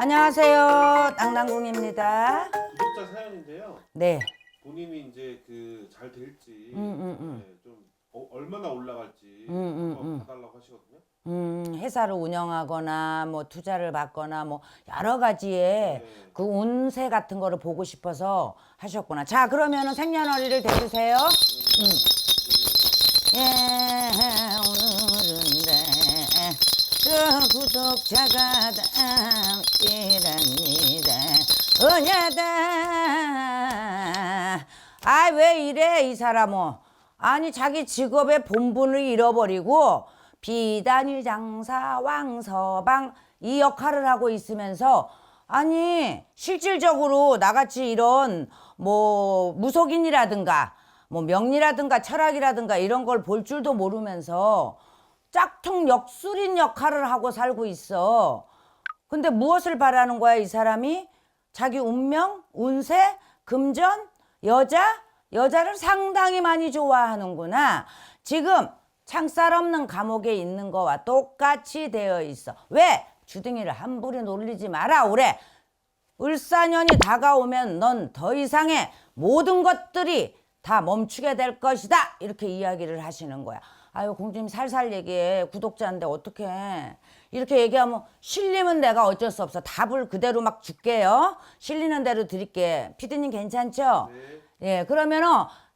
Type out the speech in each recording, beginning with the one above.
안녕하세요. 땅땅궁입니다. 구독자 사연인데요. 네. 본인이 이제 그 잘 될지 음, 음, 음. 네, 좀 어, 얼마나 올라갈지 음, 음, 한번 음. 봐달라고 하시거든요. 음, 회사를 운영하거나 뭐 투자를 받거나 뭐 여러 가지의 네. 그 운세 같은 거를 보고 싶어서 하셨구나. 자, 그러면은 생년월일을 대주세요. 음. 예, 구독자가 담기랍니다. 은혜다. 아, 왜 이래, 이 사람은. 아니, 자기 직업의 본분을 잃어버리고, 비단위 장사, 왕서방, 이 역할을 하고 있으면서, 아니, 실질적으로 나같이 이런, 뭐, 무속인이라든가, 뭐, 명리라든가 철학이라든가 이런 걸 볼 줄도 모르면서, 짝퉁 역술인 역할을 하고 살고 있어. 근데 무엇을 바라는 거야, 이 사람이? 자기 운명, 운세, 금전, 여자, 여자를 상당히 많이 좋아하는구나. 지금 창살 없는 감옥에 있는 거와 똑같이 되어 있어. 왜? 주둥이를 함부로 놀리지 마라, 오래. 을사년이 다가오면 넌 더 이상의 모든 것들이 다 멈추게 될 것이다. 이렇게 이야기를 하시는 거야. 아유, 공주님 살살 얘기해. 구독자인데 어떡해. 이렇게 얘기하면 실리면 내가 어쩔 수 없어. 답을 그대로 막 줄게요. 실리는 대로 드릴게. 피디님 괜찮죠? 네. 예, 그러면은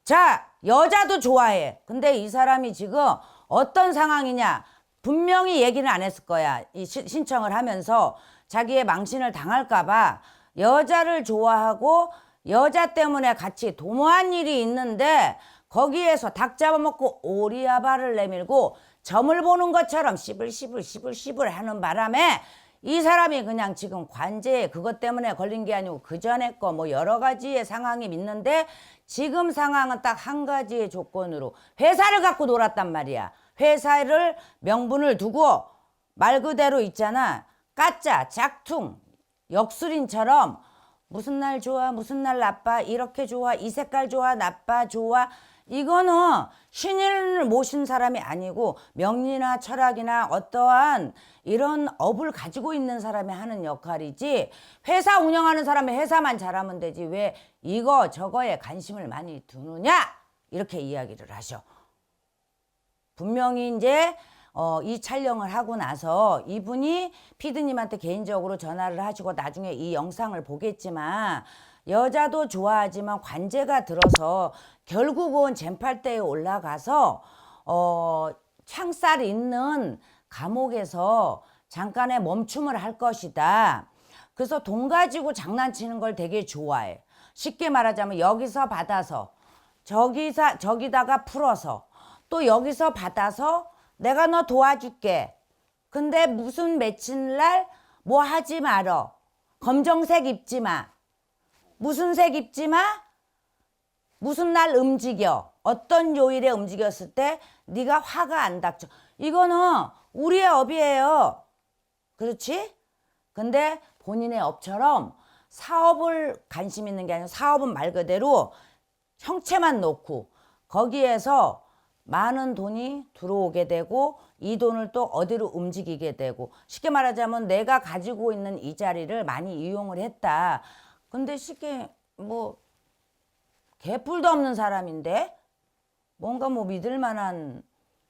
자, 여자도 좋아해. 근데 이 사람이 지금 어떤 상황이냐? 분명히 얘기는 안 했을 거야. 이 시- 신청을 하면서 자기의 망신을 당할까봐 여자를 좋아하고 여자 때문에 같이 도모한 일이 있는데 거기에서 닭 잡아먹고 오리아바를 내밀고 점을 보는 것처럼 씹을씹을 하는 바람에 이 사람이 그냥 지금 관제에 그것 때문에 걸린 게 아니고 그 전에 거 뭐 여러 가지의 상황이 있는데 지금 상황은 딱 한 가지의 조건으로 회사를 갖고 놀았단 말이야. 회사를 명분을 두고 말 그대로 있잖아. 까짜, 짝퉁, 역술인처럼 무슨 날 좋아, 무슨 날 나빠, 이렇게 좋아, 이 색깔 좋아, 나빠, 좋아. 이거는 신인을 모신 사람이 아니고 명리나 철학이나 어떠한 이런 업을 가지고 있는 사람이 하는 역할이지 회사 운영하는 사람이 회사만 잘하면 되지 왜 이거 저거에 관심을 많이 두느냐 이렇게 이야기를 하셔. 분명히 이제 어, 이 촬영을 하고 나서 이분이 피드님한테 개인적으로 전화를 하시고 나중에 이 영상을 보겠지만 여자도 좋아하지만 관제가 들어서 결국은 젠팔대에 올라가서 어, 창살 있는 감옥에서 잠깐의 멈춤을 할 것이다. 그래서 돈 가지고 장난치는 걸 되게 좋아해. 쉽게 말하자면 여기서 받아서 저기서 저기다가 풀어서 또 여기서 받아서 내가 너 도와줄게. 근데 무슨 며칠 날 뭐 하지 말어. 검정색 입지 마. 무슨 색 입지 마? 무슨 날 움직여. 어떤 요일에 움직였을 때 네가 화가 안 닥쳐. 이거는 우리의 업이에요. 그렇지? 근데 본인의 업처럼 사업을 관심 있는 게 아니라 사업은 말 그대로 형체만 놓고 거기에서 많은 돈이 들어오게 되고 이 돈을 또 어디로 움직이게 되고 쉽게 말하자면 내가 가지고 있는 이 자리를 많이 이용을 했다. 근데 쉽게 뭐 개뿔도 없는 사람인데 뭔가 뭐 믿을 만한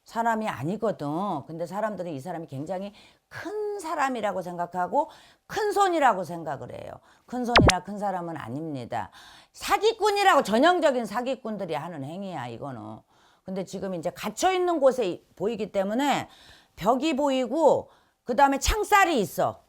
사람이 아니거든. 근데 사람들은 이 사람이 굉장히 큰 사람이라고 생각하고 큰 손이라고 생각을 해요. 큰 손이나 큰 사람은 아닙니다. 사기꾼이라고 전형적인 사기꾼들이 하는 행위야, 이거는. 근데 지금 이제 갇혀 있는 곳에 이- 보이기 때문에 벽이 보이고 그 다음에 창살이 있어.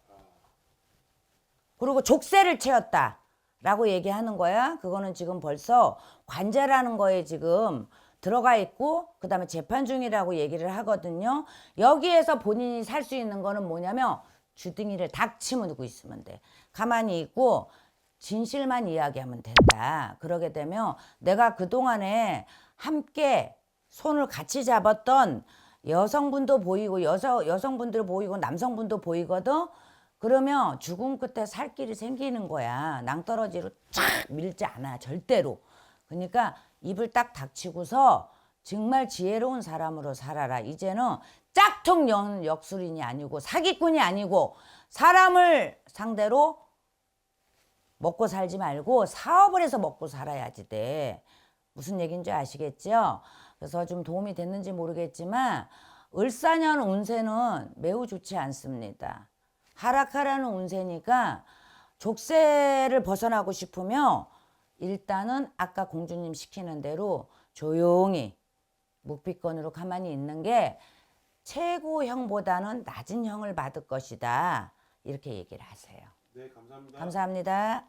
그리고 족쇄를 채웠다. 라고 얘기하는 거야. 그거는 지금 벌써 관제라는 거에 지금 들어가 있고, 그 다음에 재판 중이라고 얘기를 하거든요. 여기에서 본인이 살 수 있는 거는 뭐냐면 주둥이를 닥치고 있으면 돼. 가만히 있고 진실만 이야기하면 된다. 그러게 되면 내가 그동안에 함께 손을 같이 잡았던 여성분도 보이고 여성 여성분들 보이고 남성분도 보이거든. 그러면 죽음 끝에 살 길이 생기는 거야. 낭떠러지로 쫙 밀지 않아 절대로. 그러니까 입을 딱 닥치고서 정말 지혜로운 사람으로 살아라. 이제는 짝퉁 연 역술인이 아니고 사기꾼이 아니고 사람을 상대로 먹고 살지 말고 사업을 해서 먹고 살아야지 돼. 무슨 얘기인지 아시겠죠? 그래서 좀 도움이 됐는지 모르겠지만 을사년 운세는 매우 좋지 않습니다. 하락하라는 운세니까 족쇄를 벗어나고 싶으면 일단은 아까 공주님 시키는 대로 조용히 묵비권으로 가만히 있는 게 최고형보다는 낮은 형을 받을 것이다. 이렇게 얘기를 하세요. 네, 감사합니다. 감사합니다.